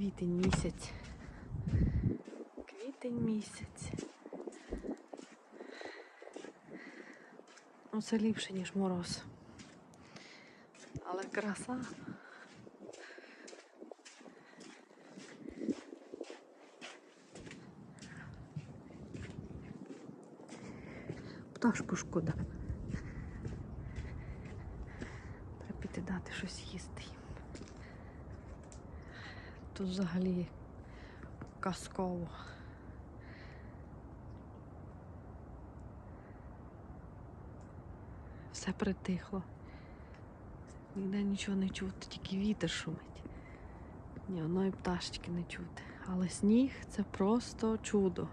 Квітень місяць. Квітень місяць. Ну, це ліпше, ніж мороз. Але краса. Пташку шкода. Треба піти дати щось їсти. Тут взагалі казково. Все притихло. Ніде нічого не чути, тільки вітер шумить. Ні одної пташечки не чути. Але сніг це просто чудо.